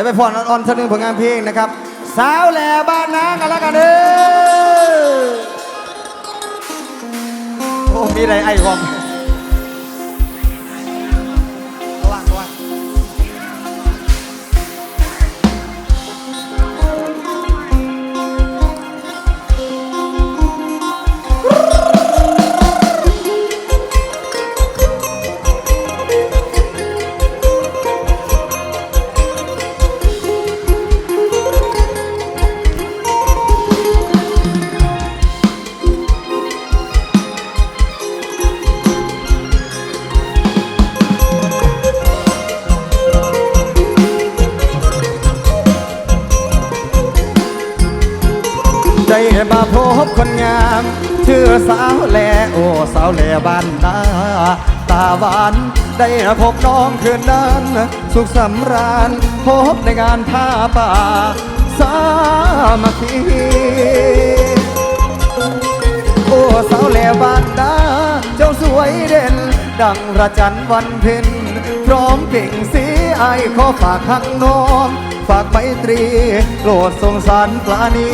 ดี๋ยวไปพรอ่อนๆสักหนึ่งผลงานเพลงนะครับ สาวแหล่บ้านนากันแล้วกันเด้อโอ้มีอะไรไอ้ความ ตาหวาน ได้พบน้องคืนนั้น สุขสำราญพบในงานผ้าป่า สามัคคีโอ้สาวแหล่บ้านนาเจ้าสวยเด่น ดังระจันวันเพ็ญพร้อมเก่งสีไอขอฝากข้างน้องฝากไมตรีโปรดสงสารปลานี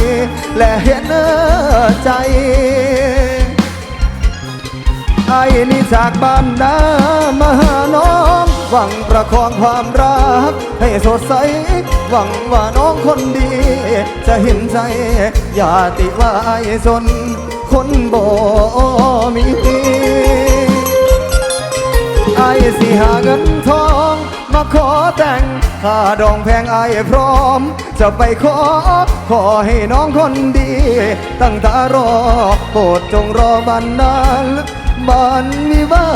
และเห็นใจ ไอ้นี่จากบ้านนามาหาน้องหวังประคองความรัก ให้สดใส หวังว่าน้องคนดี จะเห็นใจ อย่าติว่าไอ้สน คนบ่มีไอ้สิหาเงินทองมาขอแต่งค่าดองแพงไอ้พร้อม จะไปขอ ขอให้น้องคนดี ตั้งตารอโปรดจงรอบันนาน บ้านมีบ้า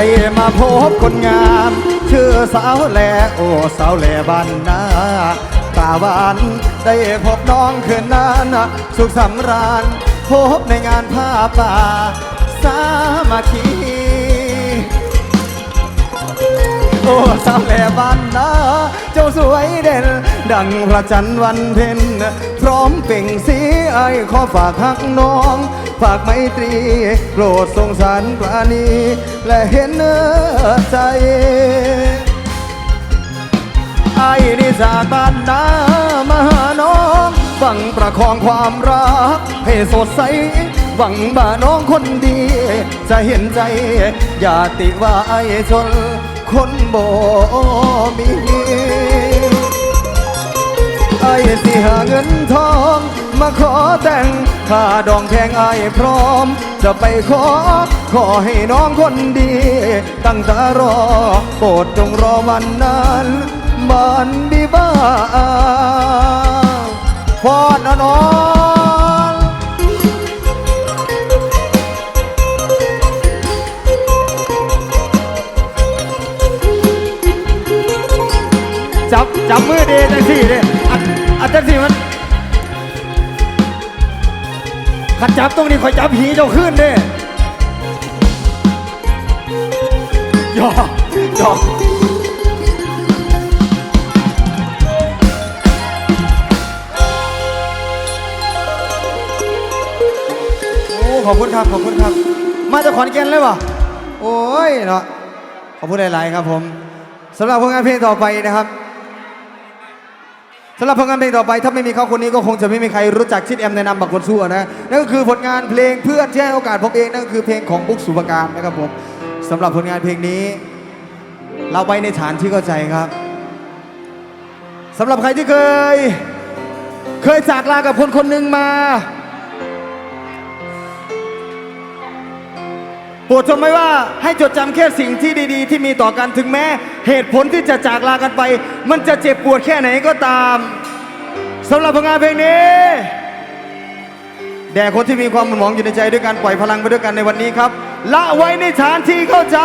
ได้มาพบคนงามชื่อสาวแหลโอ้สาวแหลบ้านนาตาหวานได้พบน้องคืนนั้นสุขสำราญพบในงานผ้าป่า สามัคคีโอ้สาวแหล่บ้านนาเจ้าสวยเด่น ดังพระจันทร์วันเพ็ญพร้อมเปล่งสีไอขอฝากหักน้อง ฝากไมตรีโปรดสงสารปราณี และเห็นใจไอ้นี่จากบ้านนามาหาน้องหวังประคองความรัก ให้สดใส หวังบ่าน้องคนดี จะเห็นใจ อย่าติว่าไอ้ชน คนบ่มี ไอ้สิหาเงินทอง มาขอแต่งค่าดองแพงไอ้พร้อม จะไปขอ ขอให้น้องคนดี ตั้งตารอ โปรดจงรอวันนั้นมันดีบ้าพอนะน้องจับจับมือดีจังสี่เลย จังสี่มันขันจับตรงนี้คอยจับหีเจ้าขึ้นเด้หยอกหยอกโอ้ขอบคุณครับ ขอบคุณครับ มาจากขอนแก่นเลยวะโอ้ยเนาะขอบคุณหลาย ๆ ครับผมสำหรับผลงานเพลงต่อไปนะครับ สำหรับผลงานเพลงต่อไป ถ้าไม่มีเขาคนนี้ก็คงจะไม่มีใครรู้จักชิดแอมในนามบักคนชั่วนะนั่นก็คือผลงานเพลงเพื่อนที่ให้โอกาสผมเองนั่นก็คือเพลงของบุ๊กสุภการนะครับผมสำหรับผลงานเพลงนี้ เราไปในฐานที่เข้าใจครับสำหรับใครที่เคย เคยจากลากับคนคนหนึ่งมา โปรดจำไม่ว่าให้จดจำแค่สิ่งที่ดีๆ ที่มีต่อกันถึงแม้ เหตุผลที่จะจากลากันไป มันจะเจ็บปวดแค่ไหนก็ตามสำหรับผลงานเพลงนี้แด่คนที่มีความหมุนหมองอยู่ในใจด้วยการปล่อยพลังไปด้วยกันในวันนี้ครับ ละไว้ในฐานที่เข้าใจ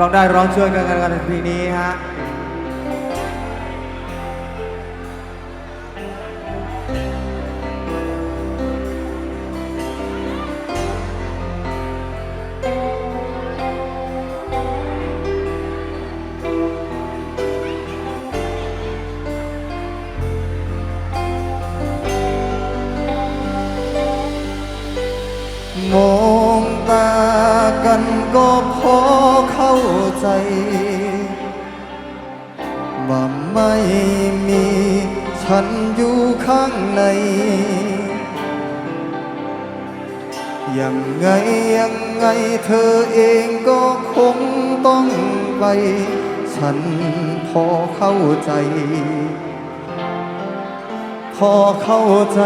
ร้องได้ร้องช่วยกันกันในปีนี้ฮะ ไปฉันพอเข้าใจ พอเข้าใจ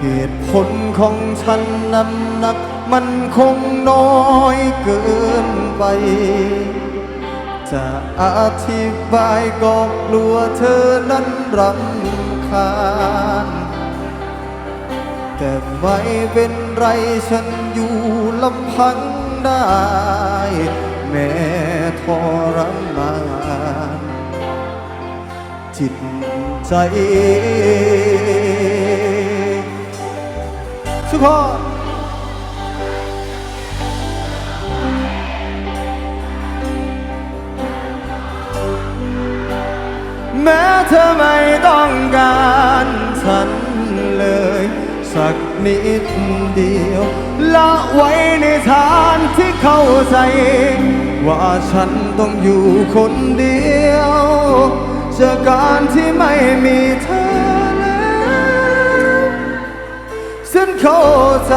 เหตุผลของฉันนั้นหนัก มันคงน้อยเกินไป จะอธิบายก็กลัวเธอนั้นรำคาญแต่ไม่เป็นไรฉันอยู่ลำพัง ได้ แม้ทรมานจิตใจทุกคนแม้เธอไม่ต้องการฉันเลย สักนิดเดียว ละไว้ในฐานที่เข้าใจ ว่าฉันต้องอยู่คนเดียวจากการที่ไม่มีเธอแล้วฉันเข้าใจ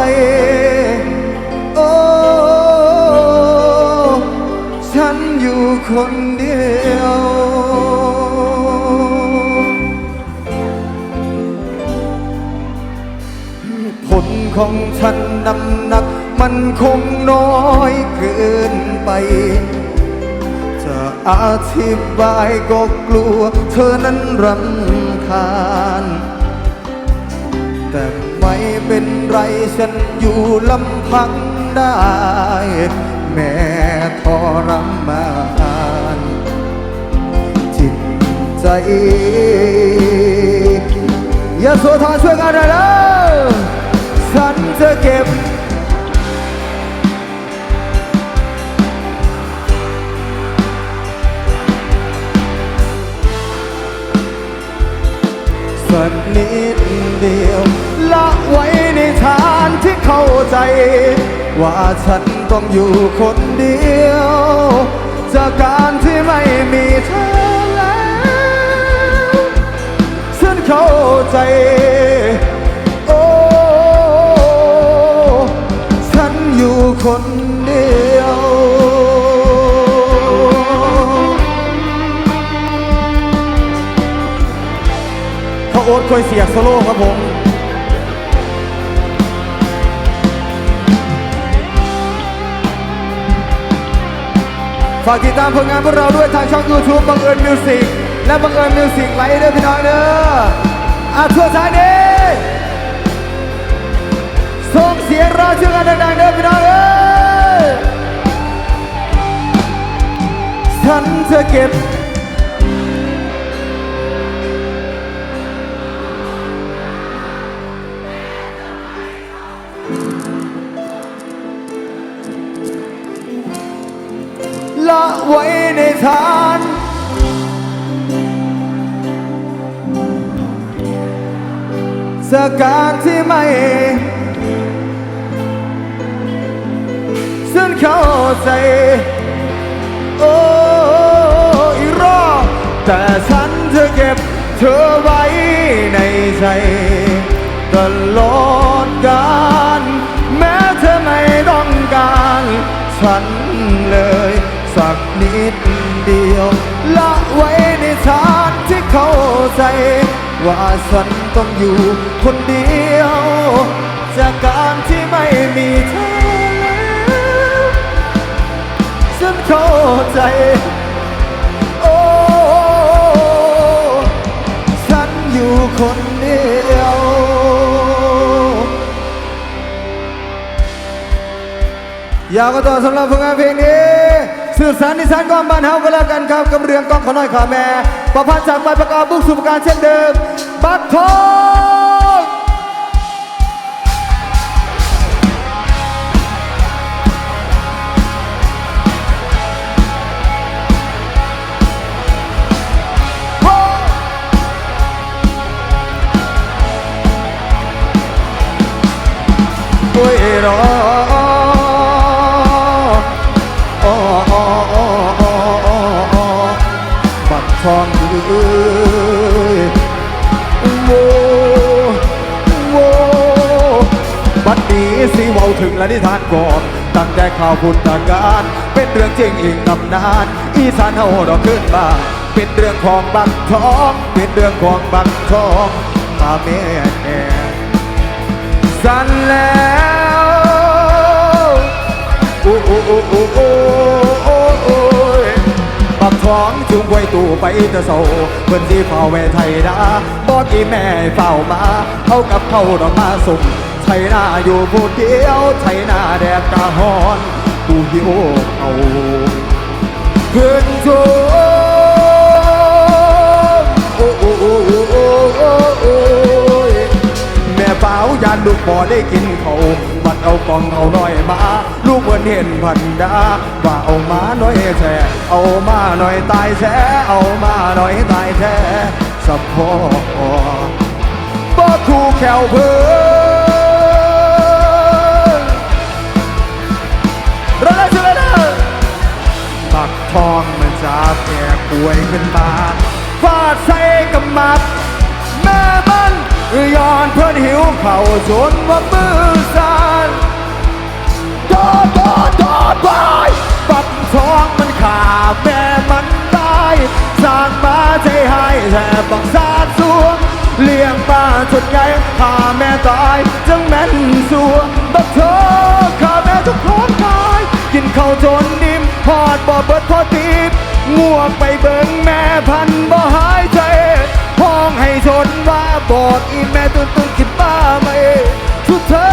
โอ้ฉันอยู่คนเดียว ผลของฉันน้ำหนัก มันคงน้อยเกินไป จะอธิบายก็กลัว เธอนั้นรำคาญ แต่ไม่เป็นไรฉันอยู่ลำพังได้ แม้ทรมานจิตใจอย่าโสธรช่วยกันหน่อยแล้ว ฉันจะเก็บ สักนิดเดียว ละไว้ในฐานที่เข้าใจ ว่าฉันต้องอยู่คนเดียว จากการที่ไม่มีเธอแล้ว ฉันเข้าใจ โอ๊ตคอยเสียกโซโล่ครับผมฝากติดตามผลงานพวกเราด้วยทางช่อง YouTube บังเอิญมิวสิกและบังเอิญมิวสิกไลท์ด้วยพี่น้องเด้ออาทั่วท้ายนี้ส่งเสียงรอชื่อกันดังๆเด้อพี่น้องเอ้ยฉันจะเก็บ ฐานจากการที่ไม่ฉันเข้าใจโอ้อีรอบแต่ฉันจะเก็บเธอไว้ในใจตลอดกาลแม้เธอไม่ต้องการ ฉันเลยสักนิด เดียว ละไว้ในฐานที่เข้าใจ ว่าฉันต้องอยู่คนเดียว จากการที่ไม่มีเธอแล้วฉันเข้าใจโอ้ฉันอยู่คนเดียวยาวกันต่อสำหรับผลงานเพลงนี้ สื่อสารนิสานกองบ้านเฮาก็แล้วกันครับกับเรื่องกองขอน้อยขาแม่ประพันธ์จากใบประกาศบุกสู่ประการเช่นเดิม บักทองโอ้ยรอ บัดนี้สิเว้าถึงและนิทานก่อนตั้งแต่ข่าวพุทธการ เป็นเรื่องจริงอีกตำนาน อีสานเฮาดอกขึ้นมาเป็นเรื่องของบักทอง เป็นเรื่องของบักทองมาแม่แน่สั่นแล้วโอ้โอ้โอ้โอ้โอ้โอ้โอ้บักทองจุงไว้ตู้ไปแตะเศร้าเพิ่นสิเฝ้าไว้ไทยดาบอกอีแม่เฝ้ามา เอากับเขาดอกมาส่ง ไทยนาอยู่ผู้เดียวไทยนาแดดกะฮอนกูหิวเอาเพื่อนโจโอ้โอ้โอ้โอ้โอ้โอ้แม่เฝ้ายานลูกบ่ได้กินเขาบัดเอากองเอาน้อยมา ลูกเพิ่นเห็นพันดาว่าเอามาน้อยแท้เอามาน้อยตายแท้เอามาน้อยตายแท้สับพอบ่คู่แขวเพิ่น ทองมันจะแก่ป่วยขึ้นมาฟาดใส่กับมัด แม่มันย้อนเพื่อนหิวเข่าจนว่ามือสั่นโดดโดดโดดไปปักทองมันขาดแม่มันตายสร้างมาใจให้แทบบังซาดสัวเลี้ยงป้าจนใหญ่ขาแม่ตายจังแม่นสัวบักเธอข้าแม่ทุกคนตาย กินข้าวจนนิ่มพอดบ่เบิดทอตีบง่วงไปเบิ่งแม่พันบ่หายใจห้องให้ชนว่าบอกอีแม่ตื่นตื่นคิดบ้าไหมสุดเธอ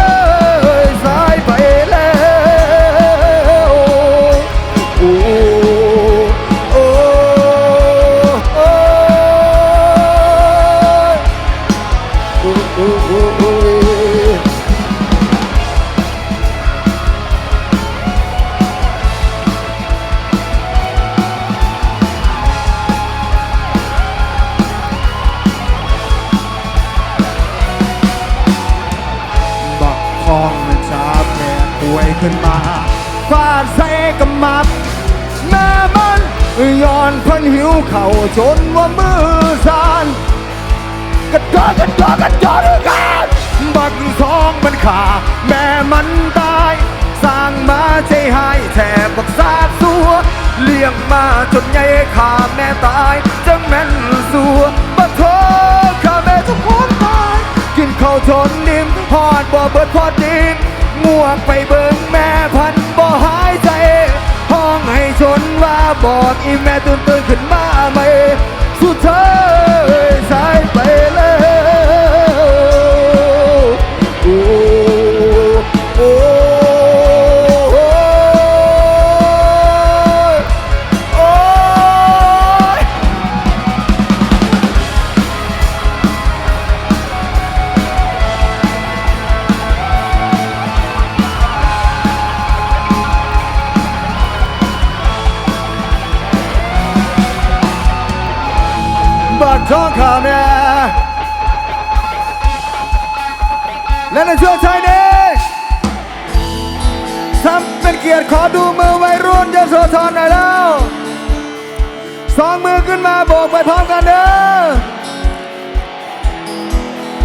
บ่ดพอดีง่วงไปเบิ่งแม่พันบ่หายใจ ห้องให้ชนว่าบอกอีแม่ตื่นตื่นขึ้นมาไหมสุดเธอสายไปเลย และในช่วงท้ายนี้ซ้ำเป็นเกียรติขอดูมือวัยรุ่นยโสธรหน่อยแล้วสองมือขึ้นมาโบกไปพร้อมกันเด้อ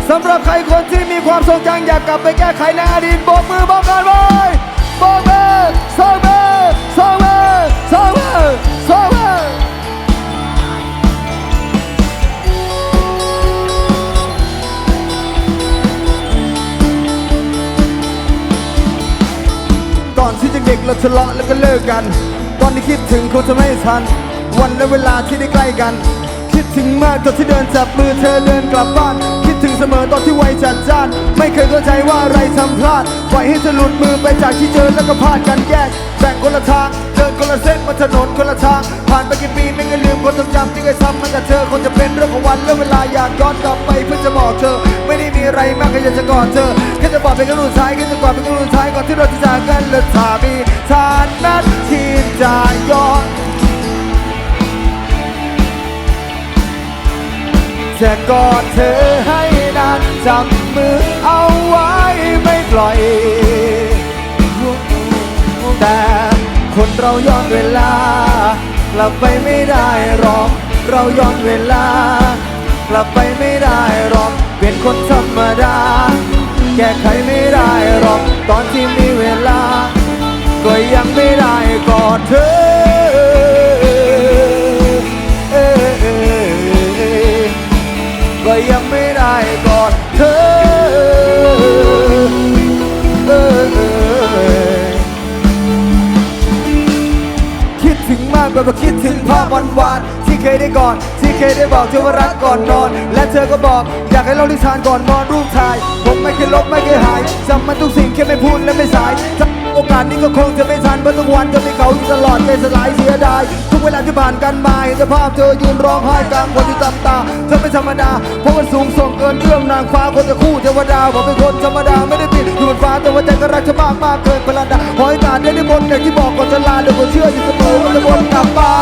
สำหรับใครคนที่มีความทรงจำอยากกลับไปแก้ไขในอดีตโบกมือบอกกันไว้โบกมือสองมือสองมือสองมือ อนที่เราทะเลาะแล้วก็เลิกกัน ตอนที่คิดถึงคงจะไม่ทัน วันและเวลาที่ได้ใกล้กัน คิดถึงมากตอนที่เดินจับมือเธอเดินกลับบ้าน คิดถึงเสมอตอนที่วัยจัดจ้าน ไม่เคยเข้าใจว่าอะไรทำพลาดปล่อยให้เธอหลุดมือไปจากที่เจอแล้วก็พลาดกันแยกแบ่งคนละทาง คนละเส้นบนถนนคนละทาง ผ่านไปกี่ปีไม่เคยลืมคนทรงจำที่เคยทำมากับเธอคงจะเป็นเรื่องของวันเรื่องเวลาอยากย้อนกลับไปเพื่อจะบอกเธอ ไม่ได้มีอะไรมากแค่อยากจะกอดเธอแค่จะบอกเป็นครั้งสุดท้ายแค่จะกอดเป็นครั้งสุดท้ายก่อนที่เราจะจากกันและถ้ามีทานนัดที่จะย้อนจะกอดเธอให้นานจับมือเอาไว้ไม่ปล่อยแต่ เราย้อนเวลากลับไปไม่ได้หรอก เราย้อนเวลากลับไปไม่ได้หรอก เป็นคนธรรมดา แก้ไขไม่ได้หรอก ตอนที่มีเวลา ก็ยังไม่ได้กอดเธอ ก็ยังไม่ได้กอดเธอเอ ดถึงมากกว่าคิดถึงภาพวันวานที่เคยได้กอด ที่เคยได้บอกเธอว่ารักก่อนนอน และเธอก็บอกอยากให้เราได้ทานก่อนนอนรูปถ่าย ผมไม่เคยลบไม่เคยหายจำมันทุกสิ่งแค่ไม่พูดและไม่สายโอกาสนี้ก็คงจะไม่ทันเพราะทุกวันจะม่เขาอยู่ตลอดใจสลายเสียดายทุกเวลาที่ผ่านกันมาเห็นสภาพเธอยืนร้องไห้กลางวันที่ตำตาเธอไม่ธรรมดาเพราะมันสูงส่งเกินเรื่องนางฟ้าคนจะคู่เทวดาผมเป็นคนธรรมดาไม่ได้ผิดอยู่บนฟ้าแต่ว่าใจก็รักเธอมากมากเกินพลันดาขอให้การได้ได้บนอย่างที่บอกก่อนจะลาเดี๋ยวก็เชื่ออยู่เสมอว่าจะวนกลับมา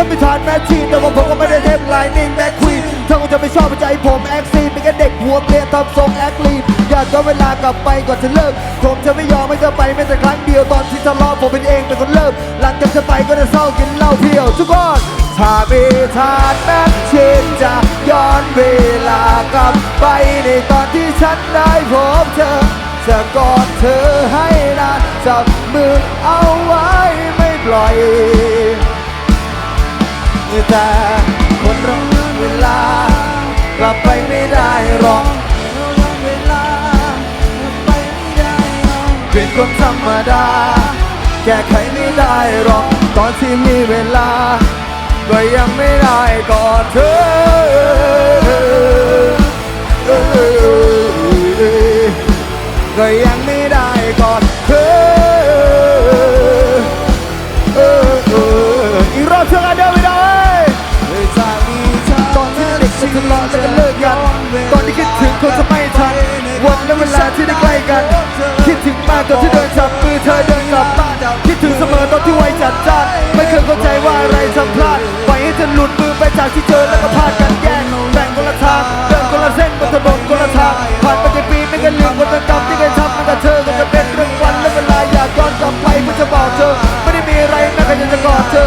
ถ้าไม่ทานแมทชีแต่ว่าผมก็ไม่ได้เทปไลนิ่งแบ็คควีนเธอคงจะไม่ชอบใจผมแอคซีเป็นแค่เด็กหัวเปลี่ยนทำทรงแอคลีนอยากย้อนเวลากลับไปก่อนจะเลิก ผมจะไม่ยอมให้เธอไปแม้แต่ครั้งเดียวตอนที่ทะเลาะผมเป็นเองเป็นคนเริ่มหลังจากเธอไปก็จะเศร้ากินเหล้าเพียวทุกคนถ้ามีทานแม้ช่นจะย้อนเวลากลับไปในตอนที่ฉันได้พบเธอจะกอดเธอให้นานจับมือเอาไว้ไม่ปล่อย แต่คนเราเวลากลับไปไม่ได้หรอกเวลากลับไปไม่ได้หรอกเป็นคนธรรมดา แก้ไขไม่ได้หรอก ตอนที่มีเวลา ก็ยังไม่ได้กอดเธอก็ยัง เวลาที่ได้ใกล้กัน คิดถึงมากตอนที่เดินจับมือเธอเดินกลับบ้านคิดถึงเสมอตอนที่ไว้จัดจ้านไม่เคยเข้าใจว่าอะไรทำพลาดปล่อยให้เธอหลุดมือไปจากที่เจอแล้วก็พลาดกันแยกแบ่งคนละทางเดินคนละเส้นบนถนนคนละทางผ่านไปกี่ปีไม่เคยลืมวันจำที่เคยทำมากับเธอก็จะเป็นเรื่องวันและเวลาอยากย้อนกลับไปเพื่อจะบอกเธอ ไม่ได้มีอะไรแม้แค่อยากจะกอดเธอ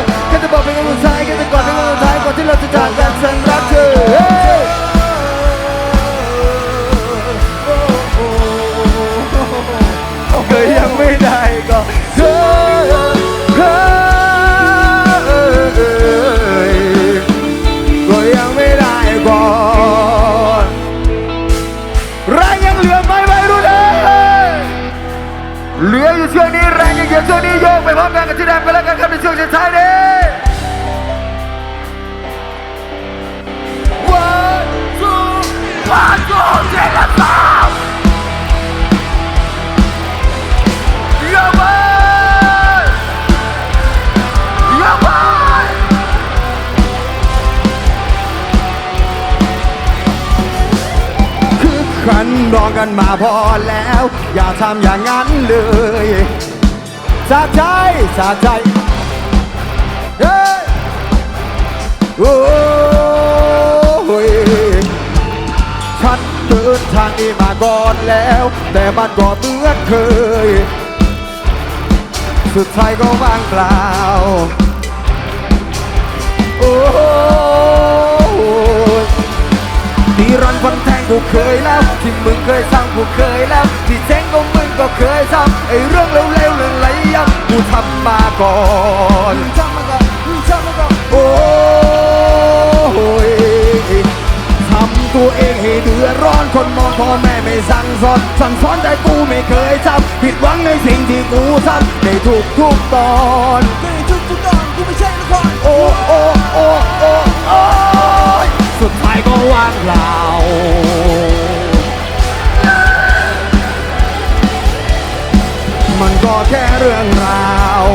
อย่างนั้นเลยสาใจสาใจเฮ้โอ้ยฉันเดินทางนี้มาก่อนแล้ว แต่มันก็เหมือนเคย สุดท้ายก็ว่างเปล่า โอ้ ที่รันฟันแทงกูเคยแล้ว ที่มึงเคยสร้างกูเคยแล้ว ที่เจ๊งก็มึงก็เคยทำไอ้เรื่องเร็วๆเรื่องไรยับกูทำมาก่อนทำมาก่อนทำมาก่อนโอ้ยทำตัวเองให้เดือดร้อนคนมองพ่อแม่ไม่สั่งสอนสั่งสอนแต่กูไม่เคยทำผิดหวังในสิ่งที่กูทำในทุกทุกๆตอนในทุกทุกๆตอนกูไม่ใช่ละครโอ้โอ้โอ้โอ้โอ้ยสุดท้ายก็ว่างเปล่าก็แค่เรื่องราว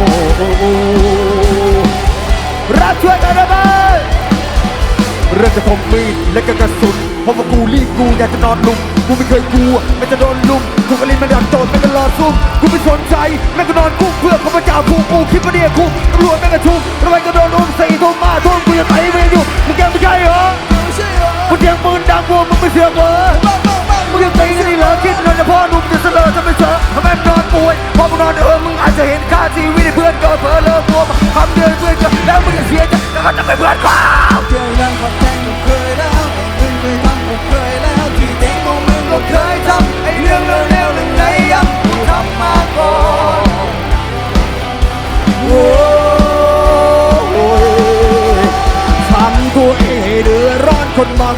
รักช่วยกันนะเบ้ยเรื่องจะคมมีดและก็กระสุนเพราะว่ากูรีบกูอยากจะนอนลุมกูไม่เคยกลัวไม่จะโดนลุมถูกอลินมันดักโจทย์มันก็รอซุ่มกูไม่สนใจแม่งก็นอนกุ้งเพื่อเขาพเจ้าผูกกูคิดว่าเนี่ยกูตำรวจแม่งก็ชุมทำไมก็โดนรุมสี่ทุ่มมาทุ่มกูจะไปไม่อยู่มึงแกไม่ใช่เหรอ คนเสียงปืนดังวัวมึงไม่เสียเหรอร์มึงยังตีกันอีกเหรอคิดนอนจะพ่อหนุ่มจะเสลอจะไม่เจอทำไมนอนป่วยพอมึงนอนเออมึงอาจจะเห็นค่าชีวิตเพื่อนก็เพ้อเลิกตัวคำเดือนเพื่อนก็แล้วมึงจะเสียใจแล้วก็จะไปเพื่อนกูเคยยังขอแทงผมเคยแล้วไอ้เงินเคยทำผมเคยแล้วที่เด็กของมึงก็เคยทำ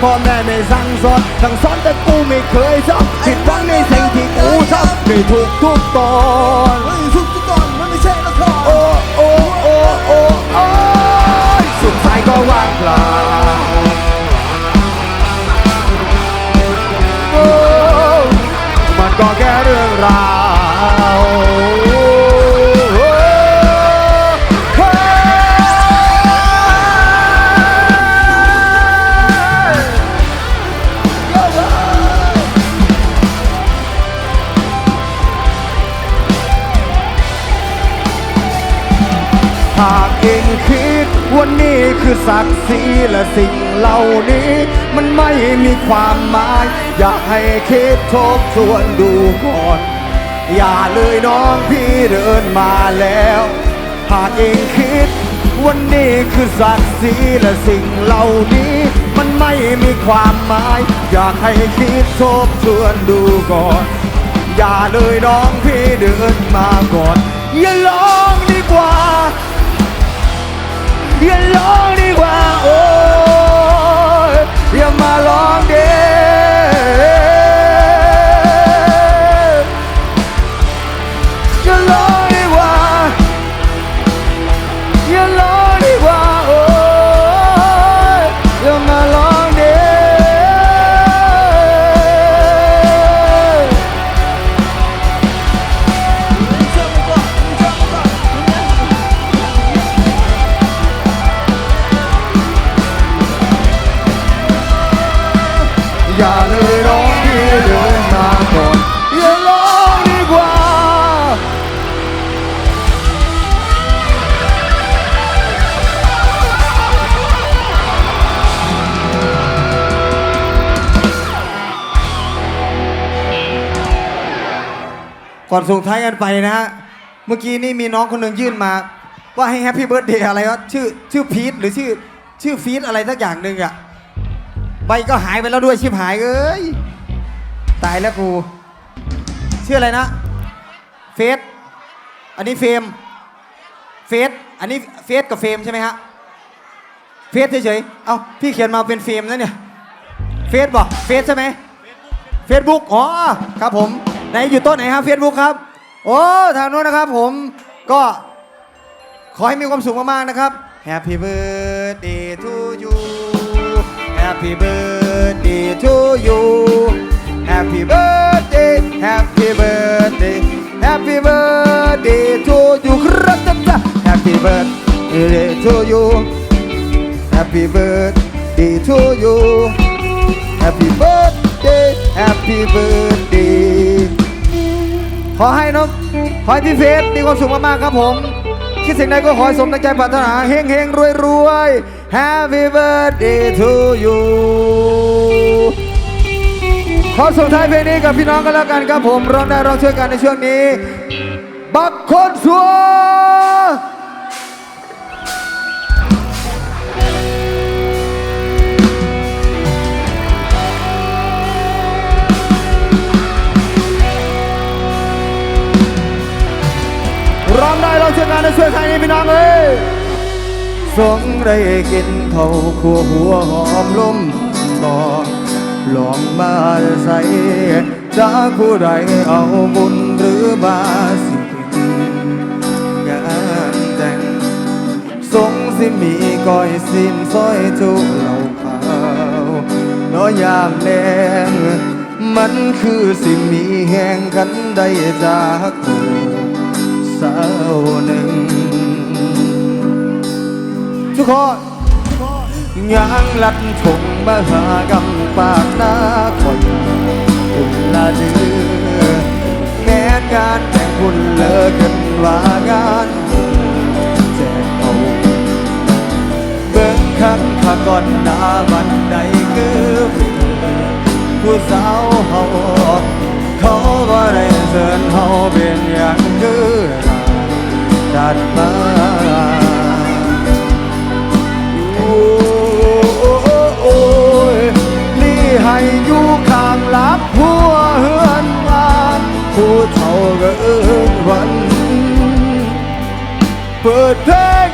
พ่อแม่ไม่สั่งสอนสั่งสอนแต่กูไม่เคยชอบผิดหวังในสิ่งที่กูทำไม่ถูกทุกตอนเฮ้ยทุกทุกตอนมันไม่ใช่ละครโอ้โอ้โอ้โอ้โอ้ยสุดท้ายก็ว่างเปล่าโอ้มันก็แค่เรื่องราว คือศักดิ์ศรีและสิ่งเหล่านี้ มันไม่มีความหมาย อยากให้คิดทบทวนดูก่อน อย่าเลยน้องพี่เดินมาแล้ว หากเองคิดว่านี่คือศักดิ์ศรีและสิ่งเหล่านี้ มันไม่มีความหมาย อยากให้คิดทบทวนดูก่อน อย่าเลยน้องพี่เดินมาก่อน อย่าลองดีกว่า อย่าลอ อย่าเลยร้องที่เดินมาก่อนอย่าร้องดีกว่า ก่อนส่งท้ายกันไปนะฮะ เมื่อกี้นี่มีน้องคนหนึ่งยื่นมา ว่าให้แฮปปี้เบิร์ดเดย์อะไรวะชื่อชื่อพีทหรือชื่อชื่อฟีดอะไรสักอย่างหนึ่งอะ ใบก็หายไปแล้วด้วยชิบหายเอ้ยตายแล้วกูชื่ออะไรนะ เฟสอันนี้เฟมเฟสอันนี้เฟสกับเฟมใช่ไหมฮะเฟสเฉยๆ เอาพี่เขียนมาเป็นเฟมนะเนี่ย เฟสบอกเฟสใช่ไหมเฟซบุ๊กอ๋อ ครับผม ไหนอยู่โต๊ะไหนครับเฟซบุ๊กครับ โอ้ ทางโน้นนะครับผม ก็ขอให้มีความสุขมากๆนะครับ Happy birthday to Happy birthday to you Happy birthday Happy birthday Happy birthday to you ครับจ้า Happy birthday to you Happy birthday to you Happy birthday Happy birthday ขอให้น้องขอให้พี่เฟสมีความสุขมากๆครับผม คิดสิ่งใดก็ขอให้สมตั้งใจปรารถนาเฮงเฮงรวยรวยๆ Happy birthday to you ขอส่งท้ายเพลงนี้กับพี่น้องกันแล้วกันครับผมร้องได้ร้องช่วยกันในช่วงนี้ บักคนสัวร้องได้ร้องช่วยกันในช่วยใครนี่พี่น้องเอ้ย สงได้กินเท่าขัวหัวหอมลมบ่ลองมาใส่จากผู้ใดเอาบุญหรือมา สิเป็นงานแต่งสงสิมีก้อยสินซอยจุเหล่าขาวน้อยยามแดงมันคือสิมีแห่งกันได้จากกูสาวหนึ่ง ทุกคนยางลัดทงมาหากำปากหน้าคอยคุนละเดือแม้นงานแต่งคุณเลิกกันว่างานแจกเอาเบิ่งคันขาก่อนหน้าบันไดคือผู้สาวเฮาเขาบ่ได้เชิญเฮาเป็นอย่างคือดัดมา หับหัวเฮือนวานผู้เฒ่าก็เอิ้นวัน เปิดเพลง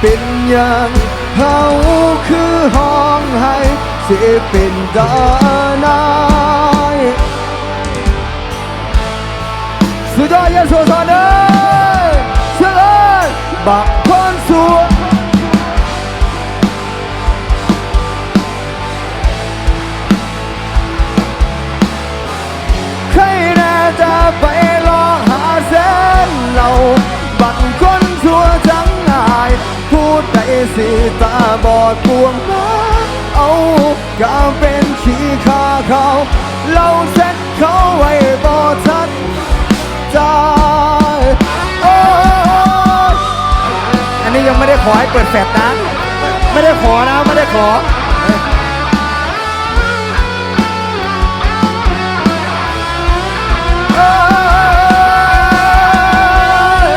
เป็นอย่างเขาคือห้องให้สิเป็นดานายสุดยอดเยโสธรเอ้ยเชื่อเลยบัก ดปวงมาเอากาเป็นขี้ข้าเขาเราเซ็ตเขาไว้บอทันใจโอ้อันนี้ยังไม่ได้ขอให้เปิดแฟลชนะไม่ได้ขอนะไม่ได้ขอเอ้ย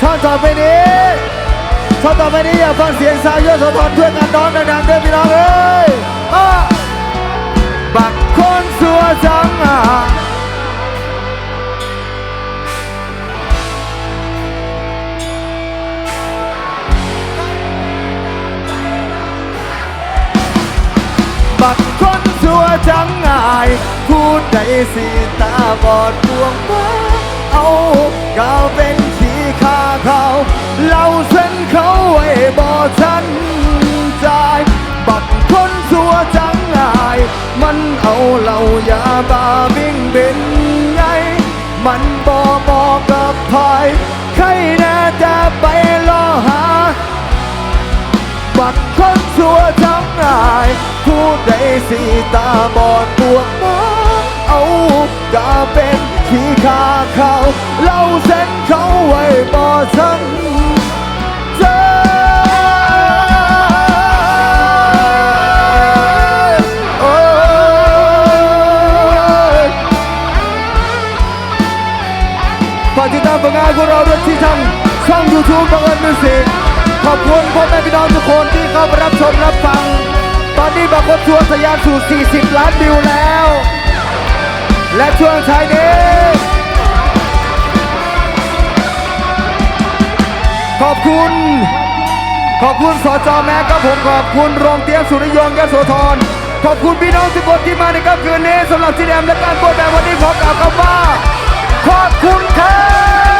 ช่องต่อไปนี้ ช่อต่อไปนี้อยากฟังเสียงสาวเยอะสะท้อนเพื่อนกันน้องดังๆเด้อพี่น้องเอ้ยบักคนสัวจังอะบักคนสัวจังอายพูดได้สิตาบอดดวงมาเอากาวเป็นขี้ข้าเขา เล่าเส้นเขาไว้บอทันใจบักคนสัวจังอาย มันเอาเหล่ายาบาบิ่งเป็นไง มันบอบอกกับพายใครน่จะไปรอหา บักคนสัวจังอายพูดได้สีตาบอดปวกมาเอากาเป็นขี้ขาเขาเล่าเส้นเขาไว้บอทัน ผลงานของเราด้วยที่ทางช่อง YouTube บังเอิญมิวสิกขอบคุณพ่อแม่พี่น้องทุกคนที่เข้ามารับชมรับฟัง ตอนนี้บางคนทัวร์ทะยานสู่ 40 ล้านวิวแล้ว และช่วงท้ายนี้ขอบคุณขอบคุณสจแม็กครับผมขอบคุณโรงเตรียสุริยงยโสธรขอบคุณพี่น้องทุกคนที่มาในค่ำคืนนี้สำหรับซีแดมและการโปรแกรมวันนี้ขอกล่าวคำว่า ขอบคุณครับ